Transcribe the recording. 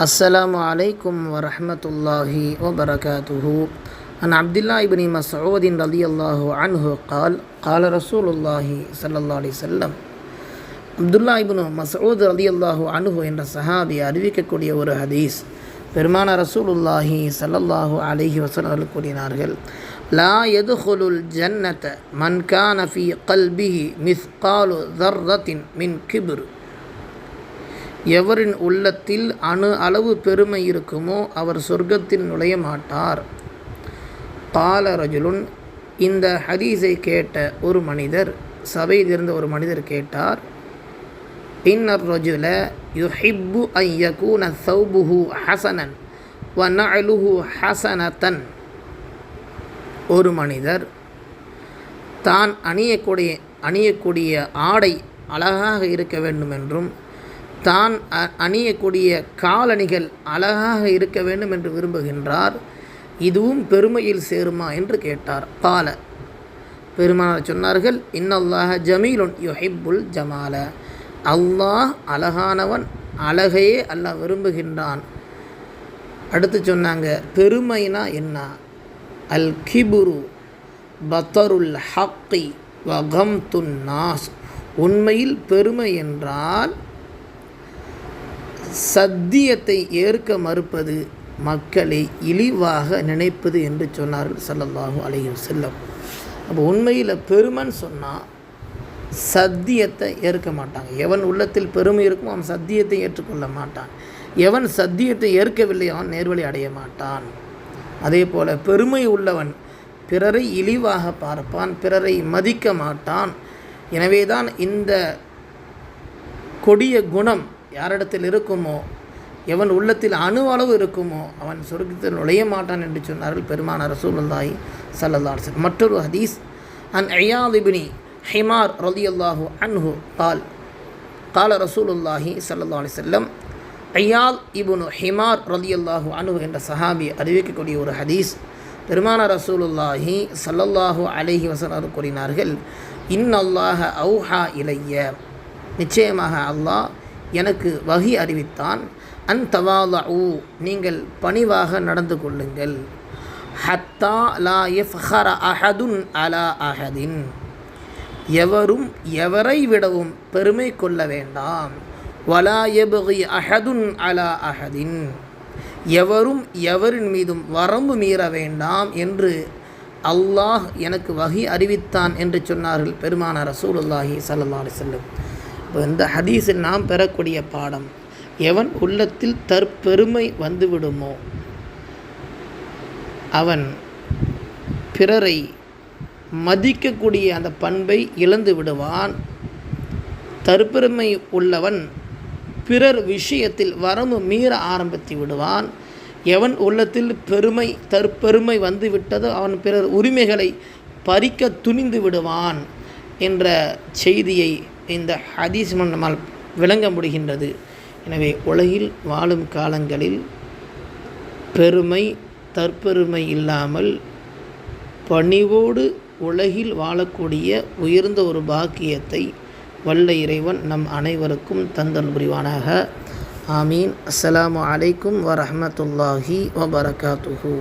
السلام عليكم ورحمة الله وبركاته عن عبد الله بن مسعود رضي الله عنه قال قال رسول الله صلى الله عليه وسلم அப்துல்லா இப்னு மசூத் ரதி அல்லாஹு அனுஹு என்ற சஹாபி அறிவிக்கக்கூடிய ஒரு ஹதீஸ் பெருமான ரசூலுல்லாஹி சல்லல்லாஹு அலைஹி வஸல்லம் அவர்கள் கூறினார்கள் லா எதுஹுலுல் ஜன்னத மன் கான ஃபி கல்பிஹி மிஸ்காலு தர்ரத்தின் மின் கிபுர் எவரின் உள்ளத்தில் அணு அளவு பெருமை இருக்குமோ அவர் சொர்க்கத்தில் நுழைய மாட்டார் பால ரஜுலுன் இந்த ஹதீஸை கேட்ட ஒரு மனிதர் சபையிலிருந்த ஒரு மனிதர் கேட்டார் இன்னர் ரஜுல யுஹிப்பு ஐ யகூன சௌபுஹு ஹசனன் வ நஅலுஹு ஹசனத்தன் ஒரு மனிதர் தான் அணியக்கூடிய அணியக்கூடிய ஆடை அழகாக இருக்க வேண்டும் என்றும் தான் அ- அணியக்கூடிய காலணிகள் அழகாக இருக்க வேண்டும் என்று விரும்புகின்றார். இதுவும் பெருமையில் சேருமா என்று கேட்டார். பால பெருமானார் சொன்னார்கள் இன்னல்லாக ஜமீலுன் யுஹிப்புல் ஜமால. அல்லாஹ் அழகானவன் அழகையே அல்லாஹ் விரும்புகின்றான். அடுத்து சொன்னாங்க பெருமைனா என்ன? அல் கிபுரு பத்தருல் ஹக்கி வகம் நாஸ். உண்மையில் பெருமை என்றால் சத்தியத்தை ஏற்க மறுப்பது மக்களை இழிவாக நினைப்பது என்று சொன்னார்கள் சல்லல்லாஹு அலையும் செல்லம் அப்போ உண்மையில் பெருமைன்னு சொன்னால் சத்தியத்தை ஏற்க மாட்டாங்க. எவன் உள்ளத்தில் பெருமை இருக்குமோ அவன் சத்தியத்தை ஏற்றுக்கொள்ள மாட்டான். எவன் சத்தியத்தை ஏற்கவில்லை அவன் நேர்வழி அடைய மாட்டான். அதே போல் பெருமை உள்ளவன் பிறரை இழிவாக பார்ப்பான் பிறரை மதிக்க மாட்டான். எனவேதான் இந்த கொடிய குணம் யாரிடத்தில் இருக்குமோ எவன் உள்ளத்தில் அணு அளவு இருக்குமோ அவன் சொர்க்கத்தில் நுழைய மாட்டான் என்று சொன்னார்கள் பெருமான ரசூலுல்லாஹி சல்லல்லாஹ் மற்றொரு ஹதீஸ் அன் ஐயாதிபினி ஹிமார் ரதி அல்லாஹு அன்ஹு கால் கால ரசூலுல்லாஹி சல்லா அலி செல்லம் ஐயால் இபுனு ஹிமார் ரதி அல்லாஹு அனுஹு என்ற சஹாபி அறிவிக்கக்கூடிய ஒரு ஹதீஸ் பெருமான ரசூலுல்லாஹி சல்லல்லாஹு அலஹி வசனர் கூறினார்கள் இன் அல்லாஹ அவுஹா இலைய. நிச்சயமாக அல்லாஹ் எனக்கு வகி அறிவித்தான். அன் தவாலு நீங்கள் பணிவாக நடந்து கொள்ளுங்கள். ஹத்தா லா எஃப்ஹர அஹதுன் அலா அஹதின். எவரும் எவரை விடவும் பெருமை கொள்ள வேண்டாம். வலா எபகி அஹதுன் அலா அஹதின். எவரும் எவரின் மீதும் வரம்பு மீற வேண்டாம் என்று அல்லாஹ் எனக்கு வகி அறிவித்தான் என்று சொன்னார்கள் பெருமான ரசூலுல்லாஹி சல்லா அலி வஸல்லம். இப்போ இந்த ஹதீஸில் நாம் பெறக்கூடிய பாடம் எவன் உள்ளத்தில் தற்பெருமை வந்துவிடுமோ அவன் பிறரை மதிக்கக்கூடிய அந்த பண்பை இழந்து விடுவான். தற்பெருமை உள்ளவன் பிறர் விஷயத்தில் வரம்பு மீற ஆரம்பித்து விடுவான். எவன் உள்ளத்தில் பெருமை தற்பெருமை வந்து விட்டதோ அவன் பிறர் உரிமைகளை பறிக்க துணிந்து விடுவான் என்ற செய்தியை இந்த ஹதீஸ் நம்மால் விளங்க முடிகின்றது. எனவே உலகில் வாழும் காலங்களில் பெருமை தற்பெருமை இல்லாமல் பணிவோடு உலகில் வாழக்கூடிய உயர்ந்த ஒரு பாக்கியத்தை வல்ல இறைவன் நம் அனைவருக்கும் தந்தல் புரிவானாக. ஆமீன். அஸ்லாம் அலைக்கும் வரமத்துல்லாஹி வபரகாத்துஹூ.